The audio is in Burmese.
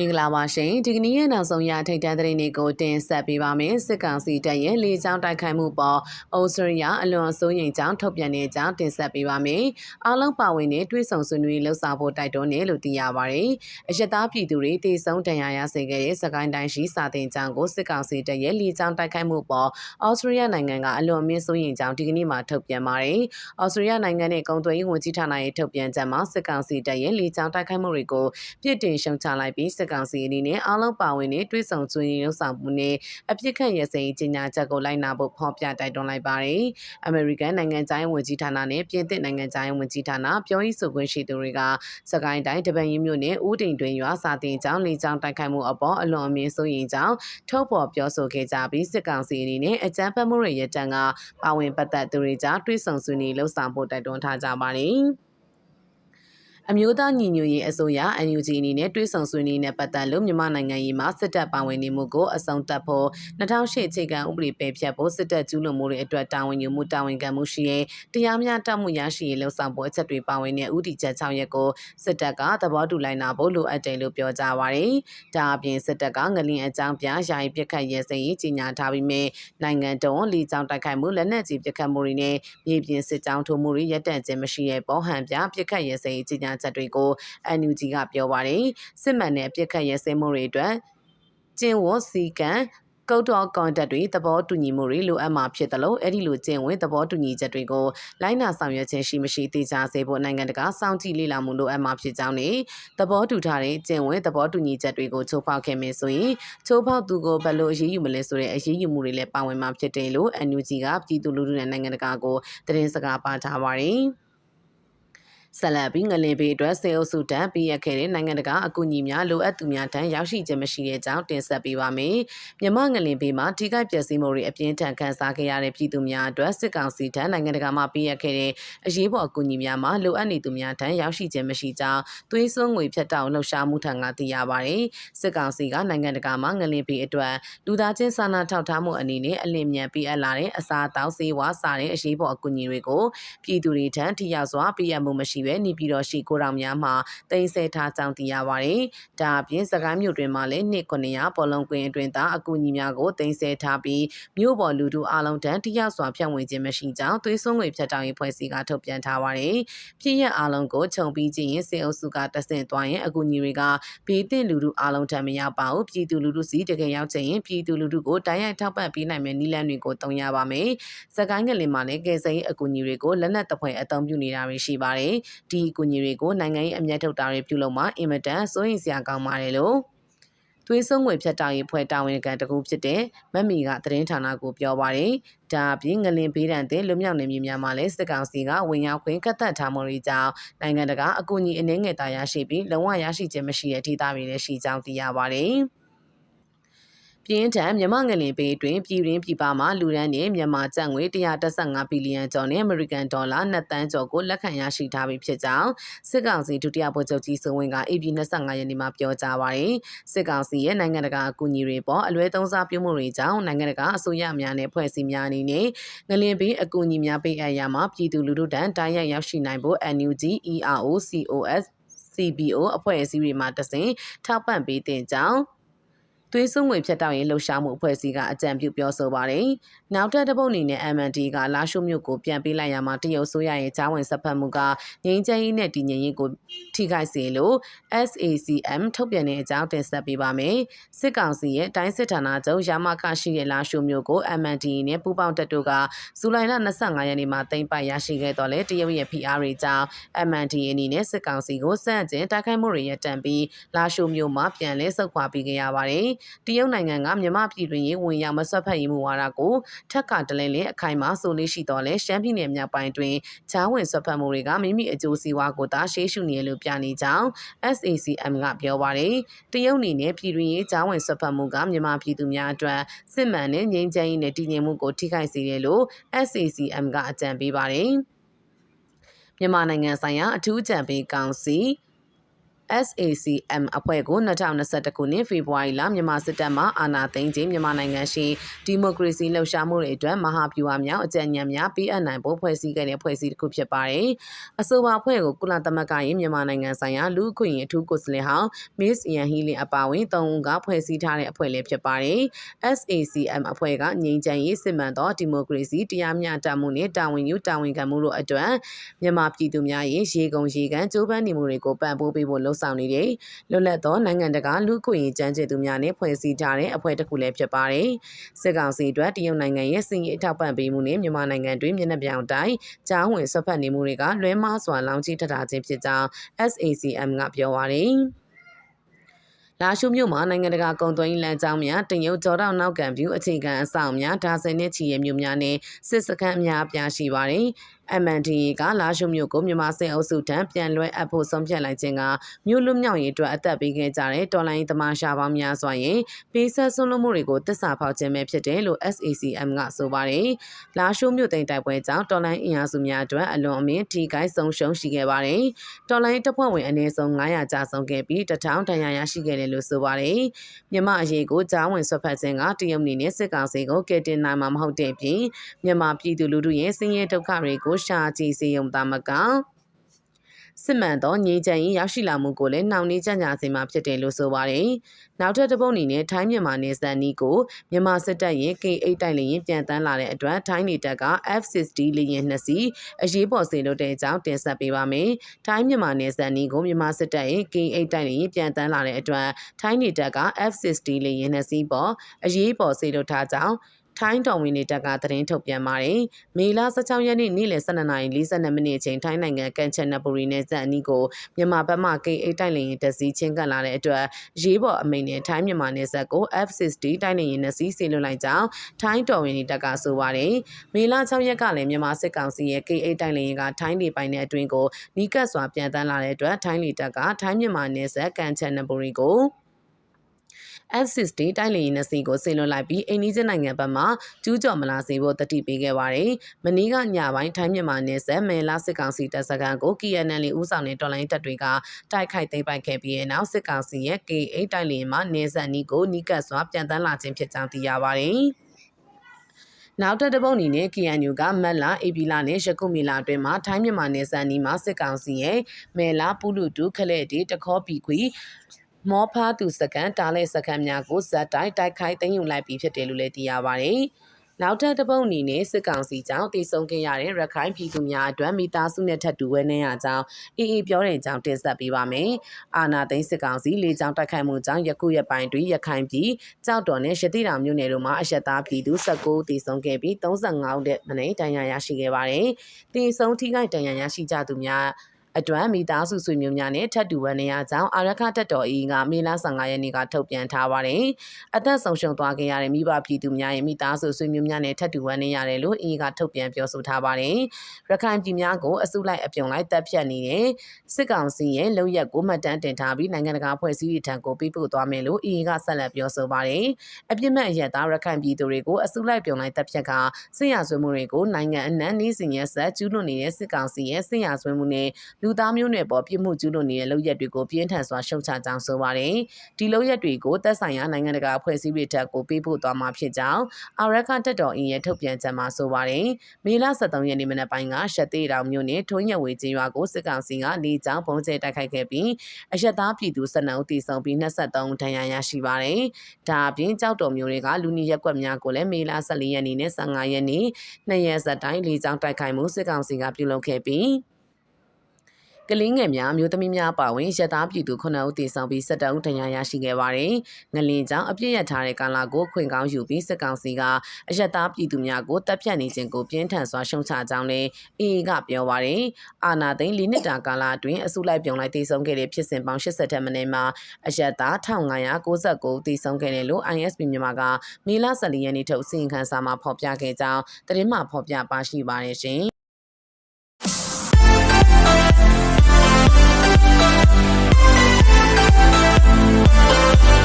မင်္ဂလာပါရှင်ဒီကနေ့ရဲ့နောက်ဆုံးရထိတ်တန့်သတင်းတွေကိုတင်ဆက်ပေးပါမယ်စစ်ကောင်စီတပ်ရဲ့လေကြောင်းတိုက်ခိုက်မှုပေါ်ဩစတြေးလျအလွန်အဆိုးရင်ကြောင်းထုတ်ပြန်တဲ့အကြောင်းတင်ဆက်ပေးပါမယ်အားလုံးပါဝင်တဲ့တွေးဆောင်ဆွေးနွေးလှုပ်ဆောင်ဖို့တိုက်တွန်းတယ်လို့သိရပါတယ်အရတားပြည်သူတွေတေဆုံးဒဏ်ရာရစေခဲ့တဲ့စကိုင်းတိုင်းရှိစာတင်ကျောင်းကိုစစ်ကောင်စီတပ်ရဲ့လေကြောင်းတိုက်ခိုက်မှုပေါ်ဩစတြေးလျနိုင်ငံကအလွန်အမင်းဆိုးရင်ကြောင်းဒီကနေ့မှထုတ်ပြန်ပါတယ်ဩစတြေးလျနိုင်ငံနဲ့ကုံသွေးဝန်ကြီးဌာနရဲ့ထုတ်ပြန်ချက်မှာစစ်ကောင်စီတပ်ရဲ့လေကြောင်းတိုက်ခိုက်မှုတွေကိုပြစ်တင်ရှုံချလိုက်ပြီးစစ်ကောင်စီအနေနဲ့အားလုံးပါဝင်တဲ့တွဲဆောင်ဆွေးနွေးလှုပ်ဆောင်မှုနဲ့အပြစ်ခတ်ရစင်ကြီးညာချက်ကိုလိုက်နာဖို့ဖော်ပြတိုက်တွန်းလိုက်ပါတယ်။ American နိုင်ငံသားဝန်ကြီးဌာနနဲ့ပြင်သစ်နိုင်ငံသားဝန်ကြီးဌာနပြောရေးဆိုခွင့်ရှိသူတွေကစကိုင်းတိုင်းတပန်ရင်မြို့နယ်ဦးတိန်တွင်ရွာစာတင်ကျောင်းလေးကျောင်းတိုက်ခိုက်မှုအပေါ်အလွန်အမင်းစိုးရိမ်ကြောင်းထုတ်ဖော်ပြောဆိုခဲ့ကြပြီးစစ်ကောင်စီအနေနဲ့အကြမ်းဖက်မှုတွေရတန်ကပါဝင်ပတ်သက်သူတွေကြားတွဲဆောင်ဆွေးနွေးလှုပ်ဆောင်ဖို့တိုက်တွန်းထားကြပါတယ်။ အမျိုးသားညီညွတ်ရေးအစိုးရ NUG အနေနဲ့တွဲဆောင်ဆွေးနွေးနေပတ်သက်လို့မြန်မာနိုင်ငံရေးမှာစစ်တပ်ပါဝင်နေမှုကိုအဆုံးသတ်ဖို့2008အခြေခံဥပဒေပယ်ဖျက်ဖို့စစ်တပ်ကျူးလွန်မှုတွေအတွက်တာဝန်ယူမှုတာဝန်ခံမှုရှိရဲ့တရားမျှတမှုရရှိရေးလှုံ့ဆော်ဖို့အချက်တွေပါဝင်တဲ့ဥတီချက်6ရက်ကိုစစ်တပ်ကသဘောတူလိုက်နာဖို့လိုအပ်တယ်လို့ပြောကြားပါရယ်။ဒါအပြင်စစ်တပ်ကငလင်အကြောင်းပြယာယီပြစ်ခတ်ရဲစင်ရေးကြီးညာထားပြီးမြဲနိုင်ငံတော်လီကြောင်းတိုက်ခိုက်မှုလက်နက်ကြီးပြစ်ခတ်မှုတွေနဲ့မြေပြင်စစ်ကြောင်းထိုးမှုတွေရပ်တန့်ခြင်းမရှိတဲ့ပေါ်ဟန်ပြပြစ်ခတ်ရဲစင်ရေးကြီးညာချက်တွေကို NUG ကပြောပါတယ်စစ်မှန်တဲ့အပြစ်ခတ်ရဲစဲမှုတွေအတွက်ကျင်းဝစီကံကုတ်တော်ကွန်တက်တွေသဘောတူညီမှုတွေလိုအပ်မှာဖြစ်တယ်လို့အဲ့ဒီလိုကျင့်ဝင်သဘောတူညီချက်တွေကိုလိုင်းနာဆောင်ရွက်ခြင်းရှိမရှိသိချစေဖို့နိုင်ငံတကာစောင့်ကြည့်လေ့လာမှုလိုအပ်မှာဖြစ်ကြောင်းနဲ့သဘောတူထားတဲ့ကျင့်ဝင်သဘောတူညီချက်တွေကိုချိုးဖောက်ခဲ့မယ်ဆိုရင်ချိုးဖောက်သူကိုဘယ်လိုအရေးယူမလဲဆိုတဲ့အရေးယူမှုတွေလည်းပါဝင်မှာဖြစ်တယ်လို့ NUG ကပြည်သူလူထုနဲ့နိုင်ငံတကာကိုသတင်းစကားပါထားပါတယ်။ ဆက်လက်ပြီးငလင်ဘေးအတွက်စေအုပ်စုတန်းပေးရခဲ့တဲ့နိုင်ငံတကာအကူအညီများလိုအပ်သူများတန်းရောက်ရှိခြင်းမရှိတဲ့ကြောင်းတင်ဆက်ပေးပါမယ်။မြမငလင်ဘေးမှာထိခိုက်ပျက်စီးမှုတွေအပြင်းထန်ခံစားခဲ့ရတဲ့ပြည်သူများအတွက်စစ်ကောင်စီထံနိုင်ငံတကာမှပေးရခဲ့တဲ့အရေးပေါ်အကူအညီများမှာလိုအပ်နေသူများတန်းရောက်ရှိခြင်းမရှိကြောင်းသွေးစွန်းငွေဖြတ်တောက်လှုပ်ရှားမှုထံကသိရပါတယ်။စစ်ကောင်စီကနိုင်ငံတကာမှငလင်ဘေးအတွက်လူသားချင်းစာနာထောက်ထားမှုအနေနဲ့အလင်းမြန်ပေးအပ်လာတဲ့အစားအသောက်ဆေးဝါးစားတဲ့အရေးပေါ်အကူအညီတွေကိုပြည်သူတွေထံထိရောက်စွာပေးအပ်မှုမရှိရှိပဲနေပြည်တော်ရှိကိုတော်များမှာတင်ဆက်ထားကြောင်းသိရပါတယ်။ဒါအပြင်စကိုင်းမြို့တွင်မှာလည်းနှစ်900ပေါ်လုံးကွင်းအတွင်းသားအကူအညီများကိုတင်ဆက်ထားပြီးမြို့ပေါ်လူထုအားလုံးတန်းတရားစွာဖြန့်ဝေခြင်းမရှိကြောင်းသွေးစွန်းငွေဖြတ်တောင်းရေးဖွဲ့စည်းကထုတ်ပြန်ထားပါတယ်။ပြည်ရအားလုံးကိုခြုံပြီးခြင်းရင်စေအုပ်စုကတဆင့်သွားရင်အကူအညီတွေကဘေးသင့်လူထုအားလုံးထံမရောက်ပါဘူး။ပြည်သူလူထုစီတကယ်ရောက်ခြင်းရင်ပြည်သူလူထုကိုတိုင်းရိုက်ထောက်ပံ့ပေးနိုင်မယ့်နည်းလမ်းတွေကိုတုံ့ရပါမယ်။စကိုင်းကလေးမှာလည်းကယ်ဆယ်ရေးအကူအညီတွေကိုလက်နက်တပွဲအသုံးပြုနေတာတွေရှိပါတယ်။ဒီအကူအညီတွေကိုနိုင်ငံရေးအမျက်ထုတ်တာတွေပြုလုပ်မှအင်မတန်စိုးရိမ်စရာကောင်းပါတယ်လို့သွေးဆုံးငွေဖြတ်တောက်ရေးဖွဲ့တာဝန်ခံတကူဖြစ်တဲ့မက်မီကသတင်းဌာနကိုပြောပါတယ်။ဒါအပြင်ငလင်ဘေးဒဏ်တဲ့လွမြောက်နေမြေများမှာလည်းစစ်ကောင်စီကဝင်ရောက်ခွင့်ကတ်သက်ထားမှုတွေကြောင့်နိုင်ငံတကာအကူအညီအနှဲငယ်သာရရှိပြီးလုံးဝရရှိခြင်းမရှိတဲ့ဒေသတွေလည်းရှိကြောင်းသိရပါတယ်။ ပြင်းထန်မြန်မာငလင်ပေးတွင်ပြည်ရင်းပြည်ပမှလူရန်နှင့်မြန်မာကျပ်ငွေ115ဘီလီယံကျော်နဲ့အမေရိကန်ဒေါ်လာ2တန်းကျော်ကိုလက်ခံရရှိထားပြီဖြစ်ကြောင်းစစ်ကောင်စီဒုတိယဗိုလ်ချုပ်ကြီးစိုးဝင်းက AB 25ရက်နေ့မှာပြောကြားပါတယ်စစ်ကောင်စီရဲ့နိုင်ငံတကာအကူအညီတွေပေါ်အလွဲသုံးစားပြုမှုတွေကြောင့်နိုင်ငံတကာအစိုးရများနဲ့ဖွဲ့စည်းများအနေနဲ့ငလင်ပေးအကူအညီများပေးအပ်ရမှာပြည်သူလူထုတန်းတိုင်းရိုက်ရောက်ရှိနိုင်ဖို့ NUG ERO COS CBO အဖွဲ့အစည်းတွေမှတဆင့်ထောက်ပံ့ပေးတင်ကြောင်း သွေးစွန်းငွေဖြတ်တောက်ရေးလှုပ်ရှားမှုအဖွဲ့အစည်းကအကြံပြုပြောဆိုပါတယ်။နောက်ထပ်တစ်ပုတ်အနေနဲ့ MND ကလာရှိုးမြို့ကိုပြန်ပေးလိုက်ရမှာတရုတ်ဆိုရရဲ့ကြားဝင်ဆက်ဖက်မှုကငြိမ်းချမ်းရေးနဲ့တည်ငြိမ်ရေးကိုထိခိုက်စေလို့ SACM ထုတ်ပြန်တဲ့အကြောင်းတင်ဆက်ပေးပါမယ်။စစ်ကောင်စီရဲ့တိုင်းစစ်ဌာနချုပ်ရမခရှိတဲ့လာရှိုးမြို့ကို MND နဲ့ပူးပေါင်းတပ်တို့ကဇူလိုင်လ25ရက်နေ့မှာတင်ပိုက်ရရှိခဲ့တော့လေတရုတ်ရဲ့ PR တွေကြောင့် MND အနေနဲ့စစ်ကောင်စီကိုစန့်ကျင်တိုက်ခိုက်မှုတွေရပ်တန့်ပြီးလာရှိုးမြို့မှာပြန်လဲဆုတ်ခွာပေးခဲ့ရပါတယ်။တရုတ်နိုင်ငံကမြန်မာပြည်တွင်ရေးဝင်ရောက်မဆွတ်ဖက်ရေးမူဝါဒကိုထက်ကတလဲလဲအခိုင်အမာဆိုလေးရှိတော့လဲရှမ်းပြည်နယ်မြောက်ပိုင်းတွင်ချားဝင်ဆွတ်ဖက်မှုတွေကမိမိအကျိုးစီးပွားကိုသာရှေးရှုနေရလို့ပြနေကြောင်း SACM ကပြောပါတယ်တရုတ်အနေနဲ့ပြည်တွင်ရေးချားဝင်ဆွတ်ဖက်မှုကမြန်မာပြည်သူများအတွက်စစ်မှန်တဲ့ငြိမ်းချမ်းရေးနဲ့တည်ငြိမ်မှုကိုထိခိုက်စေတယ်လို့ SACM ကအကြံပေးပါတယ်မြန်မာနိုင်ငံဆိုင်ရာအထူးအကြံပေးကောင်စီ SACM အဖွဲ့ကို2021ခုနှစ်ဖေဖော်ဝါရီလမြန်မာစစ်တပ်မှအာဏာသိမ်းခြင်းမြန်မာနိုင်ငံရှိဒီမိုကရေစီလှုပ်ရှားမှုတွေအတွက်မဟာဗျူဟာမြောက်အကြံဉာဏ်များပေးအပ်နိုင်ဖို့ဖွဲ့စည်းခဲ့တဲ့ဖွဲ့စည်းတစ်ခုဖြစ်ပါတယ်။အဆိုပါအဖွဲ့ကိုကုလသမဂ္ဂရဲ့မြန်မာနိုင်ငံဆိုင်ရာလူ့အခွင့်အရေးအထူးကိုယ်စားလှယ်ဟောင်း Miss Ian Healy အပါအဝင်၃ဦးကဖွဲ့စည်းထားတဲ့အဖွဲ့လည်းဖြစ်ပါတယ်။ SACM အဖွဲ့ကငြိမ်းချမ်းရေးစစ်မှန်သောဒီမိုကရေစီတရားမျှတမှုနဲ့တာဝန်ယူတာဝန်ခံမှုတို့အတွက်မြန်မာပြည်သူများရဲ့ရေကုန်ရေကန်ကြိုးပမ်းနေမှုတွေကိုပံ့ပိုးပေးဖို့လှုံ့ဆော်နေတဲ့လွတ်လပ်သောနိုင်ငံတကာလူ့အခွင့်အရေးကြမ်းကြုတ်သူများနဲ့ဖွဲ့စည်းထားတဲ့အဖွဲ့တစ်ခုလည်းဖြစ်ပါတယ်။စစ်ကောင်စီအတွက်တရုတ်နိုင်ငံရဲ့စင်ရေးအထောက်ပံ့ပေးမှုနဲ့မြန်မာနိုင်ငံတွင်မျက်နှာပြောင်တိုင်းကြားဝင်ဆွတ်ဖက်နေမှုတွေကလွဲမားစွာလောင်ကြီးထထားခြင်းဖြစ်ကြောင်း SACM ကပြောပါတယ်။လာရှုမြို့မှာနိုင်ငံတကာကုန်သွယ်ရေးလမ်းကြောင်းများတင်ရုပ်ကြောတောင်နောက်ကံပြူအခြေခံအဆောက်များဒါဇင်နဲ့ချီရဲ့မြို့များနဲ့စစ်စခန်းအများအပြားရှိပါတယ်။ MNDA ကလာရှုမြို့ကိုမြန်မာစစ်အုပ်စုထံပြန်လွှဲအပ်ဖို့ဆုံးဖြတ်လိုက်ခြင်းကမြို့လွတ်မြောက်ရေးအတွက်အသက်ပေးခဲ့ကြတဲ့တော်လိုင်းသမားရှာပေါင်းများစွာရဲ့ပေးဆက်ဆွလို့မှုတွေကိုတစ္ဆာဖောက်ခြင်းပဲဖြစ်တယ်လို့ SACM ကဆိုပါတယ်။လာရှုမြို့သိမ်းတိုက်ပွဲကြောင့်တော်လိုင်းအင်အားစုများအတွက်အလွန်အမင်းထိခိုက်ဆုံးရှုံးရှိခဲ့ပါတယ်။တော်လိုင်းတပ်ဖွဲ့ဝင်အနည်းဆုံး900ကြာဆုံးခဲ့ပြီးတထောင်တန်ရာရရှိခဲ့တယ်လို့ဆိုပါတယ်။မြန်မာအရေးကိုကြားဝင်ဆွတ်ဖက်ခြင်းကတရုတ်နေနဲ့စစ်ကောင်စီကိုကယ်တင်နိုင်မှာမဟုတ်တဲ့ပြင်မြန်မာပြည်သူလူထုရဲ့ဆင်းရဲဒုက္ခတွေကိုရှာကြည့်စေုံသာမကစစ်မှန်သောငြိမ်းချမ်းရေးရရှိလာမှုကိုလည်းနှောင့်နှေးကြကြစေမှာဖြစ်တယ်လို့ဆိုပါတယ်။နောက်ထပ်တစ်ပုတ်အနေနဲ့ထိုင်းမြန်မာနယ်စပ်နီးကိုမြန်မာစစ်တပ်ရဲ့ K8 တိုက်လေယာဉ်ပြန်တန်းလာတဲ့အတွက်ထိုင်းနေတပ်က F60 လေယာဉ်နှစ်စီးအရေးပေါ်စေလွှတ်တဲ့အကြောင်းတင်ဆက်ပေးပါမယ်။ထိုင်းမြန်မာနယ်စပ်နီးကိုမြန်မာစစ်တပ်ရဲ့ K8 တိုက်လေယာဉ်ပြန်တန်းလာတဲ့အတွက်ထိုင်းနေတပ်က F60 လေယာဉ်နှစ်စီးပေါ်အရေးပေါ်စေလွှတ်ထားကြောင်း ထိုင်းတော်ဝင်နေတပ်ကသတင်းထုတ်ပြန်ပါတယ်။မေလ16ရက်နေ့နေ့လယ်12:42မိနစ်အချိန်ထိုင်းနိုင်ငံကန်ချန်နပူရီနယ်စပ်အနီးကိုမြန်မာဘက်မှ K8 တိုက်လေယာဉ်တစ်စီးချင်းကပ်လာတဲ့အတွက်ရေးပေါ်အမိန်နဲ့ထိုင်းမြန်မာနယ်စပ်ကို F60 တိုက်လေယာဉ်နှစ်စီးဆေးလွှတ်လိုက်ကြောင်းထိုင်းတော်ဝင်နေတပ်ကဆိုပါတယ်။မေလ6ရက်ကလည်းမြန်မာစစ်ကောင်စီရဲ့ K8 တိုက်လေယာဉ်ကထိုင်းနေပိုင်တဲ့အတွင်းကိုနီးကပ်စွာပြန်တန်းလာတဲ့အတွက်ထိုင်းလေတပ်ကထိုင်းမြန်မာနယ်စပ်ကန်ချန်နပူရီကို F60 တိုက်လေယာဉ်နှစ်စီးကိုဆင်လွှတ်လိုက်ပြီးအိန္ဒိယနိုင်ငံဘက်မှကျူးကျော်မလာစေဖို့တတိပေးခဲ့ပါတယ်။မနီးကညပိုင်းထိုင်းမြန်မာနယ်စပ်မဲလာစစ်ကောင်စီတပ်စခန်းကို KNL ဦးဆောင်တဲ့တော်လိုင်းတပ်တွေကတိုက်ခိုက်သိမ်းပိုက်ခဲ့ပြီးနောက်စစ်ကောင်စီရဲ့ K8 တိုက်လေယာဉ်မှနယ်စပ်နီးကိုနီးကပ်စွာပြန်တန်းလာခြင်းဖြစ်ကြောင်းသိရပါတယ်။နောက်ထပ်တစ်ပုတ်အနေနဲ့ KNU ကမက်လာအေပီလာနဲ့ရကုမီလာအတွင်းမှာထိုင်းမြန်မာနယ်စပ်နီးမှာစစ်ကောင်စီရဲ့မဲလာပူလူတူခလက်တီတခေါပီခွီ မောဖားသူစကန်တားလဲစကန်များကိုဇက်တိုက်တိုက်ခိုက်သိမ်းယူလိုက်ပြီးဖြစ်တယ်လို့လည်းသိရပါတယ်။နောက်ထပ်တစ်ပုတ်အနေနဲ့စစ်ကောင်စီကြောင့်တည်ဆုံခဲ့ရတဲ့ရခိုင်ပြည်သူများအတွက်မိသားစုနဲ့ထပ်တူဝဲနေရကြောင်းအေးအေးပြောတဲ့အကြောင်းတင်ဆက်ပေးပါမယ်။အာနာသိန်းစစ်ကောင်စီလေကြောင်းတိုက်ခိုက်မှုကြောင့်ယခုရက်ပိုင်းတွင်ရခိုင်ပြည်ကြောက်တော်နဲ့ရတိတောင်မြို့နယ်တို့မှာအရက်သားပြည်သူ19တည်ဆုံခဲ့ပြီး35ဦးတဲ့မနေ့တန်ရာရရှိခဲ့ပါတယ်။တည်ဆုံထိခိုက်တန်ရာရရှိကြသူများ အတွက်မိသားစုဆွေမျိုးများနဲ့ထပ်တူဝန်းနေရကြောင်းအာရခတက်တော်အီကမေလ15ရက်နေ့ကထုတ်ပြန်ထားပါတယ်။အသက်ဆုံးရှုံးသွားခဲ့ရတဲ့မိဘပြည်သူများရဲ့မိသားစုဆွေမျိုးများနဲ့ထပ်တူဝန်းနေရတယ်လို့အီကထုတ်ပြန်ပြောဆိုထားပါတယ်။ရခိုင်ပြည်များကိုအစုလိုက်အပြုံလိုက်တပ်ဖြတ်နေတဲ့စစ်ကောင်စီရဲ့လုံရက်ကိုမှတ်တမ်းတင်ထားပြီးနိုင်ငံတကာဖွဲ့စည်းရေးထံကိုပေးပို့သွားမယ်လို့အီကဆက်လက်ပြောဆိုပါတယ်။အပြစ်မဲ့အရက်သားရခိုင်ပြည်သူတွေကိုအစုလိုက်ပြုံလိုက်တပ်ဖြတ်ကစစ်ရဆွေးမှုတွေကိုနိုင်ငံအနှံ့နှီးစင်ရဆက်ကျူးလွန်နေတဲ့စစ်ကောင်စီရဲ့စစ်ရဆွေးမှုနဲ့လူသားမျိုးနွယ်ပေါ်ပြစ်မှုကျူးလွန်နေတဲ့လုပ်ရက်တွေကိုပြင်းထန်စွာရှုံချကြောင်းဆိုပါတယ်။ဒီလုပ်ရက်တွေကိုသက်ဆိုင်ရာနိုင်ငံတကာအဖွဲ့အစည်းတွေထက်ကိုပေးပို့သွားမှာဖြစ်ကြောင်းအာရခတက်တော်အင်းရဲ့ထုတ်ပြန်ချက်မှာဆိုပါတယ်။မေလ23ရက်နေ့မနက်ပိုင်းကရှက်သေးတောင်မြို့နယ်ထွန်းရဝေကျေးရွာကိုစစ်ကောင်စီကလေကြောင်းပုံကျဲတိုက်ခိုက်ခဲ့ပြီးအရက်သားပြည်သူ12ဦးသေဆုံးပြီး23ဒဏ်ရာရရှိပါတယ်။ဒါအပြင်ကြောက်တော်မျိုးတွေကလူနီရက်ကွက်များကိုလည်းမေလ14ရက်နေ့နဲ့15ရက်နေ့နှစ်ရက်ဆက်တိုင်းလေကြောင်းတိုက်ခိုက်မှုစစ်ကောင်စီကပြုလုပ်ခဲ့ပြီး ကလေးငယ်များမျိုးသမီးများပါဝင်ရသားပြည်သူ9ဦးတည်ဆောင်ပြီး17ဦးဒဏ်ရာရရှိခဲ့ပါတယ်။ငလင်ကြောင့်အပြစ်ရထားတဲ့ကာလကိုခွင့်ကောင်းယူပြီးစစ်ကောင်စီကအရသားပြည်သူများကိုတပ်ဖြတ်နေခြင်းကိုပြင်းထန်စွာရှုံချကြောင်းလည်းအေအေကပြောပါတယ်။အာနာသိန်း၄နှစ်တာကာလအတွင်းအစုလိုက်ပြုံလိုက်တည်ဆုံခဲ့တဲ့ဖြစ်စဉ်ပေါင်း80ထက်မနည်းမှာအရသား1599တည်ဆုံခဲ့တယ်လို့ ISP မြန်မာကမေလ14ရက်နေ့ထုတ်စီရင်ခံစာမှာဖော်ပြခဲ့ကြောင်းသတင်းမှဖော်ပြပါရှိပါတယ်ရှင်။ Música